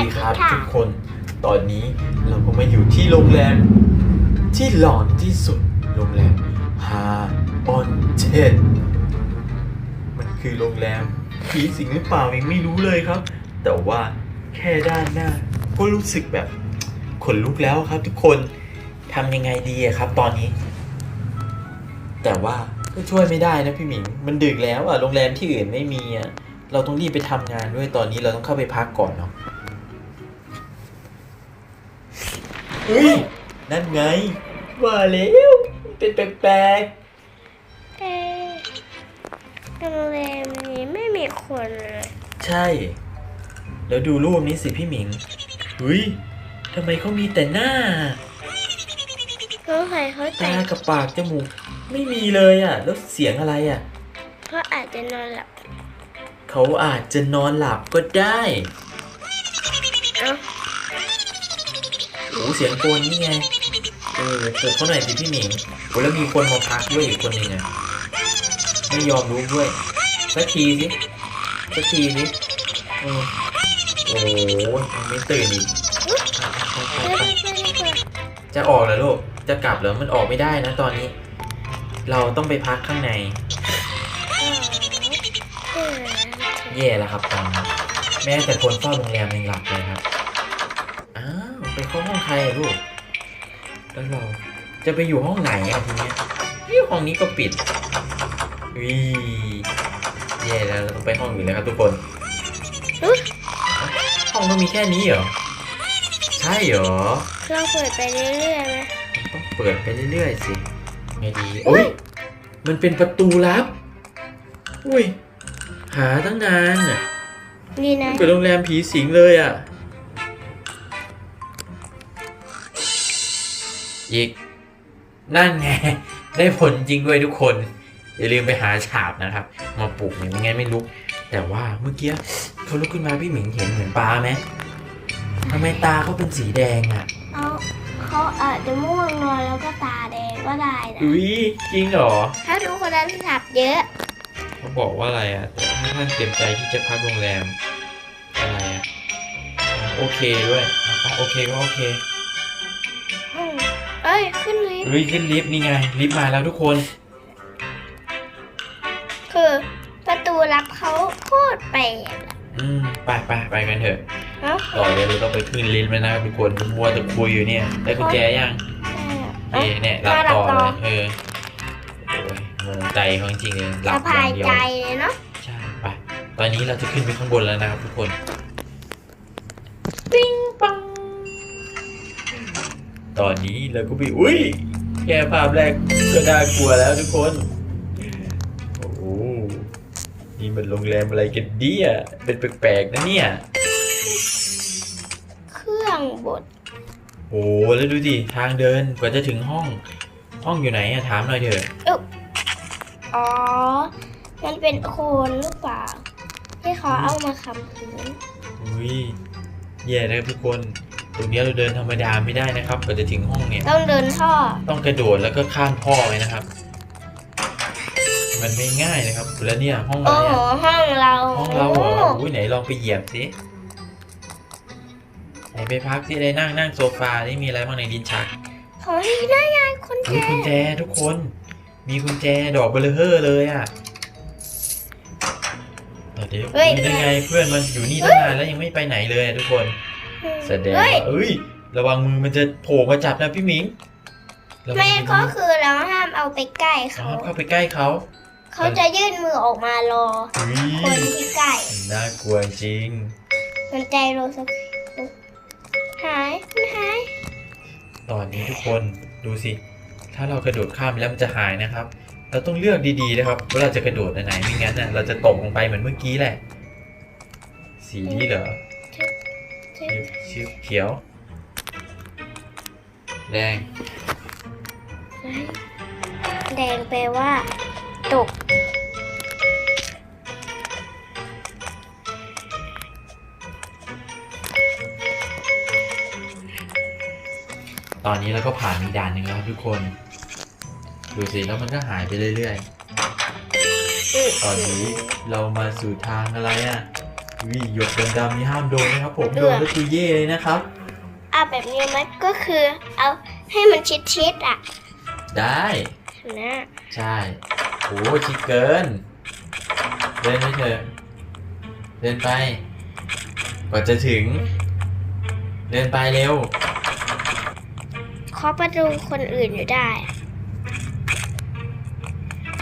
ดีครับค่ะทุกคน ตอนนี้เราก็มาอยู่ที่โรงแรม ที่หลอนที่สุดโรงแรมฮาออนเทนมันคือโรงแรมผีสิงหรือเปล่ายังไม่รู้เลยครับ แต่ว่าแค่ด้านหน้า ก็รู้สึกแบบขนลุกแล้วครับ ทุกคนทำยังไงดีอะครับ ตอนนี้ แต่ว่าก็ช่วยไม่ได้นะพี่หมิง มันดึกแล้วอะโรงแรมที่อื่นไม่มีอะเราต้องรีบไปทำงานด้วยตอนนี้เราต้องเข้าไปพักก่อนเนาะ เฮ้ย นั่นไง ว่าแล้วเป็นแปลกเอ๊ะโรงแรมนี้ไม่มีคนเลยๆ ใช่ แล้วดูรูปนี้สิพี่หมิงเฮ้ยทำไมเขามีแต่หน้า สงสัยเขาแต่ตางกับปากจมูก ไม่มีเลยอะแล้วเสียงอะไรอะเขาอาจจะนอนหลับ เขาอาจจะนอนหลับก็ได้ โอ้เสียงโกนนี่ไง เออเปิดเขาหน่อยสิพี่หมิงโอ้แล้วมีคนมาพักด้วยอีกคนนึงอะไม่ยอมลุกด้วย สักทีสิ สักทีสิโอ้โหไม่ตื่นอีก จะออกเหรอลูก จะกลับเหรอ มันออกไม่ได้นะตอนนี้ เราต้องไปพักข้างในเออแย่แล้วครับตอนนี้แม้แต่คนเฝ้าโรงแรมยังหลับเลย ไปเข้าห้องใครอะลูก แล้วเราจะไปอยู่ห้องไหนอะทีเนี้ยนี่ห้องนี้ก็ปิดวีแย่แล้วเราต้องไปห้องอื่นแล้วครับทุกคนอุ๊ยห้องก็มีแค่นี้เหรอ ใช่เหรอลองเปิดไปเรื่อยๆไหมต้องเปิดไปเรื่อยๆสิไงดีอุ้ยมันเป็นประตูลับ อุ้ย หาตั้งนานอะดีนะเป็นโรงแรมผีสิงเลยอะ อีก นั่นไง ได้ผลจริงด้วยทุกคน อย่าลืมไปหาฉาบนะครับ มาปลูกเนี่ยไม่งั้นไม่ลุกแต่ว่าเมื่อกี้เขาลุกขึ้นมาพี่หมิงเห็นเหมือนปลาไหมทำไมตาเขาเป็นสีแดงอะเอาเขาอาจจะม่วงนอนแล้วก็ตาแดงก็ได้นะอุ้ยจริงเหรอถ้าทุกคนนั้นหลับเยอะ เขาบอกว่าอะไรอะแต่ถ้าท่านเต็มใจที่จะพักโรงแรมอะไรอะอะโอเคด้วยอะโอเคก็โอเคอืมเอ้ ยขึ้นลิฟต์เฮ้ยขึ้นลิฟต์นี่ไงลิฟต์มาแล้วทุกคน คือประตูลับเขาโคตรแปลกอะอืมไปไปไปกันเถอะเนาะต่อเดี๋ยวเราต้องไปขึ้นลิฟต์แล้วนะครับทุกคนมัวแต่คุยอยู่เนี่ยได้กุญแจยังเอ๊เนี่ยรับต่อเลยเออโอ้ยงงใจเขาจริงๆเลยหลัสะบอพาย่ายงเดียวใจเลยเนาะใช่ไปตอนนี้เราจะขึ้นไปข้างบนแล้วนะครับทุกคน ปิ้งปัง ตอนนี้เราก็ไปอุ้ยแค่ภาพแรกก็น่ากลัวแล้วทุกคน โอ้โหนี่มันโรงแรมอะไรกันเนี่ยเป็นแปลกๆนะเนี่ย เครื่องบดโอ้แล้วดูดิทางเดินกว่าจะถึงห้อง ห้องอยู่ไหนอะถามหน่อยเถอะอ๋อ มันเป็นโคนหรือเปล่าที่เขาเอามาคำพื้นอุ้ยแย่นะครับทุกคน ตรงนี้เราเดินธรรมดาไม่ได้นะครับกว่าจะถึงห้องเนี่ย ต้องเดินท่อ ต้องกระโดดแล้วก็ข้ามท่อไปนะครับ มันไม่ง่ายนะครับแล้วเนี่ยห้องอะไรโอ้โหอะห้องเราห้องเราเหรอโอุ้ยไหนลองไปเหยียบสิไหนไปพักที่ได้นั่งนั่งโซฟานี่มีอะไรบ้างในลิ้นชักขอให้ได้ยายคนอุ้ยแก่กุญแจทุกคน มีกุญแจดอกเบลอเฮอร์เลยอะเดี๋ยวอุ๊ยยังไงเพื่อนมันอยู่นี่ตั้งนานแล้วยังไม่ไปไหนเลยอะทุกคน แสดงเฮ้ยว่าเอ้ย ระวังมือมันจะโผล่มาจับนะพี่หมิงระวังไม่ดีๆก็คือเราห้ามเอาไปใกล้อ๋อเขาเข้าไปใกล้เขาเขาจะยื่นมือออกมารอ อุ้คนยที่ใกล้น่ากลัวจริง มันใจโรสักหายมันหาย ตอนนี้ทุกคนดูสิ ถ้าเรากระโดดข้ามแล้วมันจะหายนะครับ เราต้องเลือกดีๆนะครับว่าเราจะกระโดดอันไหนไม่งั้นน่ะเราจะตกลงไปเหมือนเมื่อกี้แหละ สีนี้เหรอ ชิบชิบเขียว แดง แดงแปลว่า ตก ตอนนี้เราก็ผ่านอีกด่านหนึ่งแล้วครับทุกคน ดูสิแล้วมันก็หายไปเรื่อยๆ ตอนนี้เรามาสู่ทางอะไรอะ วิหยดดำๆนี่ห้ามโดนนะครับผม โดนก็คือเย่เลยนะครับ เอาแบบนี้ไหมก็คือเอาให้มันชิดๆอะได้นะใช่โอ้ชิดเกิน เดินไปเถอะเดินไปกว่าจะถึง เดินไปเร็วเคาะประตูคนอื่นอยู่ได้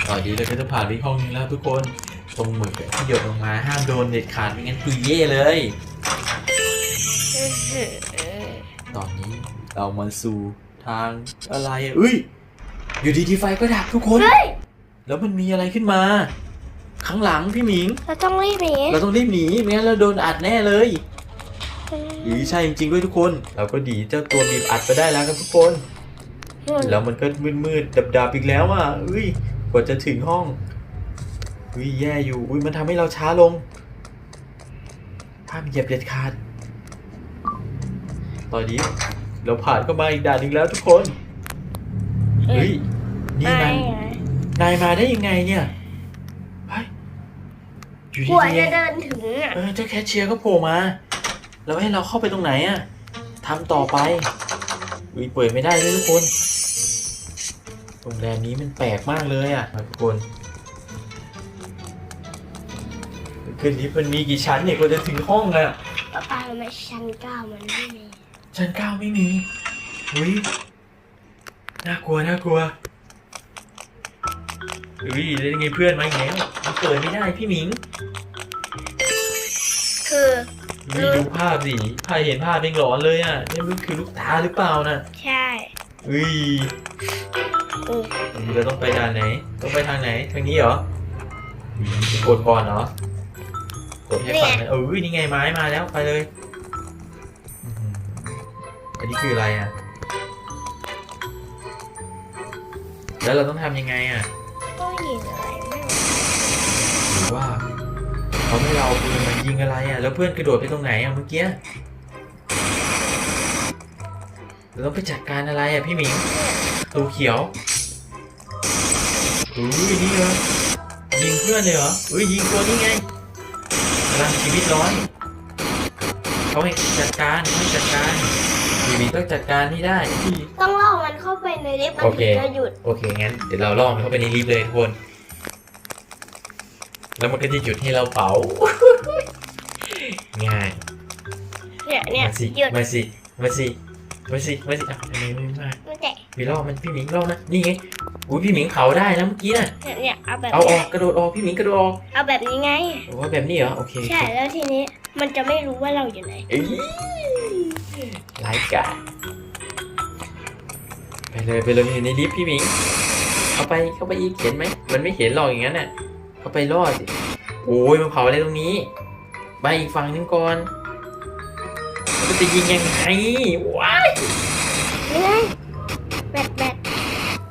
ตอนนี้เราก็จะผ่านไปห้องนึงแล้วทุกคน ตรงหมึกที่หยดลงมาห้ามโดนเด็ดขาดไม่งั้นคือเย่เลยอื้อหือตอนนี้เรามาสู่ทางอะไรอะอุ้ย อยู่ดีๆไฟก็ดับทุกคน เฮ้ย แล้วมันมีอะไรขึ้นมา ข้างหลังพี่หมิง เราต้องรีบหนีเราต้องรีบหนีไม่งั้นเราโดนอัดแน่เลยหรือใช่จริงๆด้วยทุกคน เราก็ดีเจ้าตัวบีบอัดไปได้แล้วครับทุกคน แล้วมันก็มืดๆดับๆอีกแล้วอะอุ้ย กว่าจะถึงห้อง อุ้ยแย่อยู่อุ้ยมันทำให้เราช้าลงห้ามเหยียบเด็ดขาด ตอนนี้เราผ่านเข้ามาอีกด่านหนึ่งแล้วทุกคนเฮ้ยนี่ไม่นายนายมาได้ยังไงเนี่ยเฮ้ยอยู่กว่าดีจะๆเดินถึงอะเออเจ้าแคชเชียร์ก็โผล่มา แล้วให้เราเข้าไปตรงไหนอะทำต่อไปอุ้ยเปิดไม่ได้เลยทุกคนโรงแรมนี้มันแปลกมากเลยอะทุกคน คืนนี้มันมีกี่ชั้นเนี่ยกว่าจะถึงห้องอะป้าป้าทำไมชั้นเก้ามันไม่มีชั้นเก้าไม่มีอุ้ยน่ากลัวน่ากลัวอุ้ยแล้วยังไงเพื่อนมาอีกแล้วมันเปิดไม่ได้พี่หมิงคือไม่ดูภาพสิภาพเห็นภาพเองหลอนเลยอะนี่มันคือลูกตาหรือเปล่านะใช่อุ้ยอือเราต้องไปทางไหน ต้องไปทางไหน ทางนี้เหรออืมกดก่อนเหรอ กดให้ฝั่งนั้นเออนี่ไงไม้มาแล้วไปเลยอันนี้คืออะไรอะ แล้วเราต้องทำยังไงอะต้อยิงอะไรไม่รู้หรือว่าเขาไม่เราเอาปืนมายิงอะไรอะ แล้วเพื่อนกระโดดไปตรงไหนอะเมื่อกี้เราต้องไปจัดการอะไรอะพี่หมิงตัวเขียวอุ้ยนี่เหรอยิงเพื่อนเลยเหรออุ้ยยิงตัวนี้ไง ลังชีวิตร้อนเขาให้จัดการเขาให้จัดการพี่หมิงต้องจัดการให้ได้พี่ต้องล่อมันเข้าไปในลิฟต์มันโอเคถึงจะหยุดโอเคงั้นเดี๋ยวเราล่อมันเข้าไปในลิฟต์เลยทุกคนแล้วมันก็จะหยุดให้เราเผาง่ายเนี่ยเนี่ยมาสิหยุดมาสิมาสิมาสิมาสิอะทำไมไม่มาไม่แต่พี่ล่อมันพี่หมิงล่อนะนี่ไง อุ้ยพี่หมิงเผาได้นะเมื่อกี้น่ะเนี่ยเนี่ยเอาแบบเอาออกกระโดดออกพี่หมิงกระโดดออกเอาแบบนี้ไงโอ้ว่าแบบนี้เหรอโอเคใช่แล้วทีนี้มันจะไม่รู้ว่าเราอยู่ไหนเอ้ยรายการไปเลยไปเลยอยู่ในลิฟต์พี่หมิงเข้าไปเข้าไปอีกเห็นไหมมันไม่เห็นหรอกอย่างนั้นน่ะเข้าไปรอดสิโอ้ยมันเผาอะไรตรงนี้ไปอีกฝั่งนึงก่อนมันจะยิงยังไงว้ายนี่ไงแบต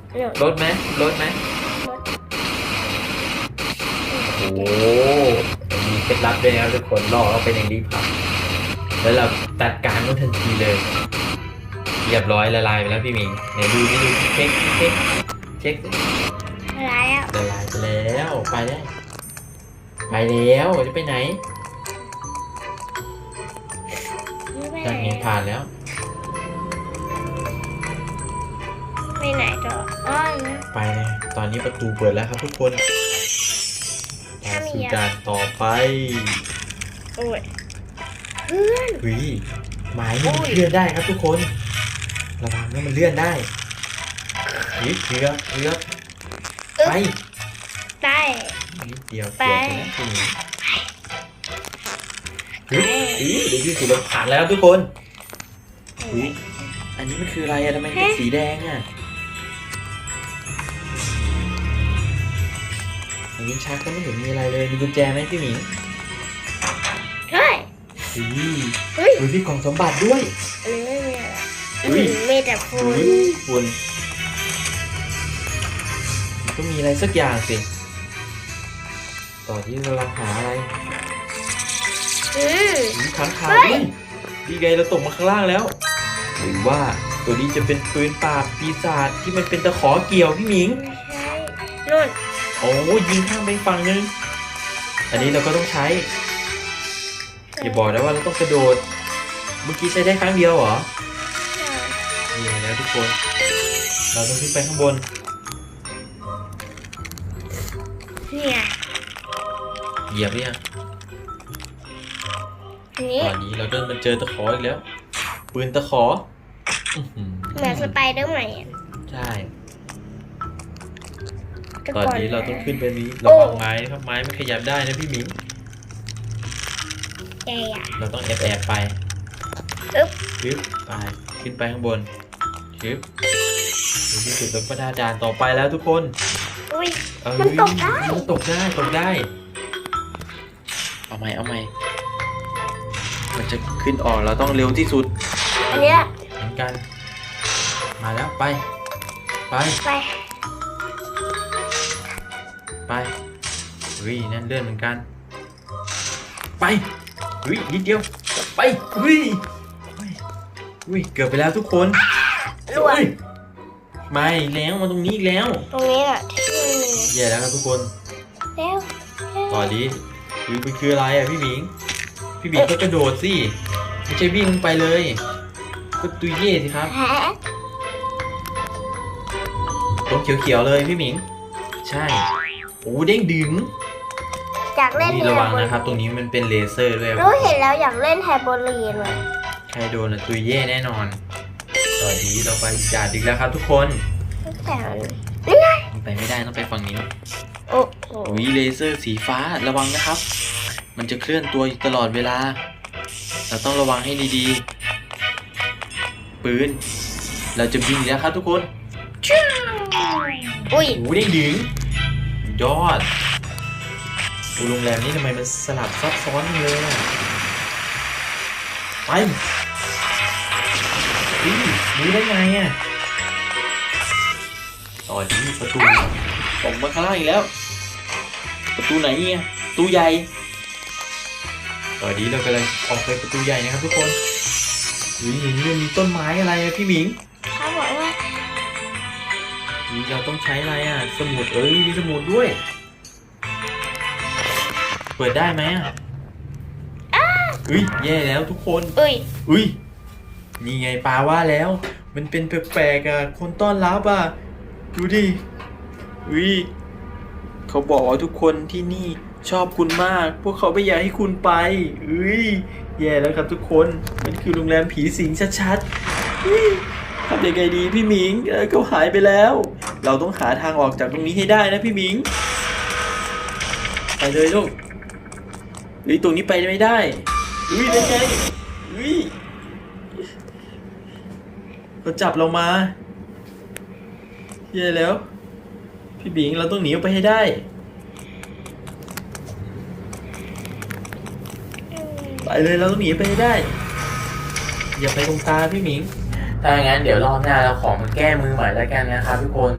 แบตเนี่ยรถไหมรถไหมรถโอ้มีเคล็ดลับด้วยนะครับทุกคนล่อเข้าไปในลิฟต์ครับ แล้วเราจัดการมันทันทีเลยเรียบร้อยละลายไปแล้วพี่หมิงไหนดูนี่ดูเช็คเช็คเช็คอะไรอะละลายไปแล้วไปได้ไปแล้วจะไปไหนไม่ไปการไหนเงินผ่านแล้ว ไปไหนต่ออ๋อนะไปเลยตอนนี้ประตูเปิดแล้วครับทุกคนไปสู่ด่านต่อไปโอ้ยเพื่อนเฮ้ยไม้นี่มันเลื่อนได้ครับทุกคนระวังนะมันเลื่อนได้นิดเดียวเลือกไปได้นิดเดียวไปเกือบไปแล้วทีนี้เฮ้ยอีเดี๋ยวที่สุดเราผ่านแล้วทุกคนเฮ้ยอันนี้มันคืออะไรอะทำไมเป็นสีแดงอะ อันนี้ชักก็ไม่เห็นมีอะไรเลย มีกุญแจไหมพี่หมิงเฮ้ยเฮ้ยเฮ้ยเฮ้ยพี่กล่องสมบัติด้วย อันนี้ไม่มีอะไรอุ๊ยอืมมีแต่ฝุ่นเฮ้ยคุณมันต้องมีอะไรสักอย่างสิ ต่อที่เรากำลังหาอะไรอืมหืมค้างคาวเฮ้ยอุ๊ยดีไงเราตกมาข้างล่างแล้ว หรือว่าตัวนี้จะเป็นปืนปราบปีศาจที่มันเป็นตะขอเกี่ยวพี่หมิงไม่ใช่นู่น โอ้ยิงข้ามไปฝั่งนึง อันนี้เราก็ต้องใช้ อย่าบอกนะว่าเราต้องกระโดด เมื่อกี้ใช้ได้ครั้งเดียวเหรอนี่แล้วทุกคน เราต้องขึ้นไปข้างบน เนี่ยเหยียบหรือยังนี่ตอนนี้เราเดินมาเจอตะขออีกแล้ว ปืนตะขออื้อหือเหมือนสไปเดอร์แมนใช่แต่ตอนก่นี้เราต้องขึ้นไปนี้โอ้ระวังไม้นะครับไม้มันขยับได้นะพี่หมิงใหญ่อะเราต้องแอบแอบๆไปอึ๊บชึบไปขึ้นไปข้างบนชึบในที่สุดเราก็ได้ด่านต่อไปแล้วทุกคนอุ้ยเอ้ยมันตกได้มันตกได้ตกได้ เอาใหม่เอาใหม่มันจะขึ้นออกเราต้องเร็วที่สุดอันเนี้ยเหมือนกัน มาแล้วไป ไปไป ไปเฮ้ยนั่นเลื่อนเหมือนกัน ไปเฮ้ยนิดเดียว ไปเฮ้ยเฮ้ยเฮ้ยเกือบไปแล้วทุกคนรวเฮ้ยยมาอีกแล้วมาตรงนี้อีกแล้ว ตรงนี้แหละที่มันมีแย่แล้วครับทุกคนแล้วตอนนี้คือมันคืออะไรอะพี่หมิง พี่หมิงก็กระโดดสิไม่ใช่วิ่งลงไปเลยก็ตุยเย่สิครับแฮะตรงเขียวๆเลยพี่หมิง ใช่โอ้เด้งดึงอยากเล่นนี่ระวังนะครับ ตรงนี้มันเป็นเลเซอร์ด้วยครับรู้เห็นแล้วอยากเล่นแฮร์โบลีนเลยใครโดนอะตุยเย่แน่นอนตอนนี้เราไปอีกด่านดึกแล้วครับทุกคนแต่นี่ไงไปไม่ได้ต้องไปฝั่งนี้โอ้โหอุ้ยเลเซอร์สีฟ้าระวังนะครับ มันจะเคลื่อนตัวอยู่ตลอดเวลา เราต้องระวังให้ดีๆ ปืน เราจะบินแล้วครับทุกคนอุ้ยโอ้โหเด้งดึง ยอดดูโรงแรมนี้ทำไมมันสลับซับซ้อนจังเลยอะไปอุ้ยรู้ได้ไงอะตอนนี้ประตูผมมาข้างล่างอีกแล้ว ประตูไหนเนี่ยประตูใหญ่ ตอนนี้เรากำลังออกไปประตูใหญ่นะครับทุกคนอุ้ยเห็นมันมีต้นไม้อะไรอะพี่หมิงเขาบอกว่า นี่เราต้องใช้อะไรอะ สมุดเอ้ยมีสมุดด้วย เปิดได้ไหมอะอุ้ยแย่แล้วทุกคนอุ้ยอุ้ยนี่ไงปาว่าแล้ว มันเป็นแปลกๆอะคนต้อนรับอะดูดิอุ้ยเขาบอกว่าทุกคนที่นี่ชอบคุณมาก พวกเขาไม่อยากให้คุณไปอุ้ยแย่แล้วครับทุกคนมันคือโรงแรมผีสิงชัดๆอุ้ย ทำยังไงดีพี่หมิงเออเขาหายไปแล้ว เราต้องหาทางออกจากตรงนี้ให้ได้นะพี่หมิง ไปเลยลูกอุ้ยตรงนี้ไปไม่ได้อุ้ยได้ไงอุ้ยเขาจับเรามาแย่แล้ว พี่บิงเราต้องหนีออกไปให้ได้ไปเลยเราต้องหนีไปให้ได้ อย่าไปตรงตาพี่หมิง ถ้าอย่างนั้นเดี๋ยวรอบหน้าเราขอมันแก้มือใหม่แล้วกันนะครับทุกคน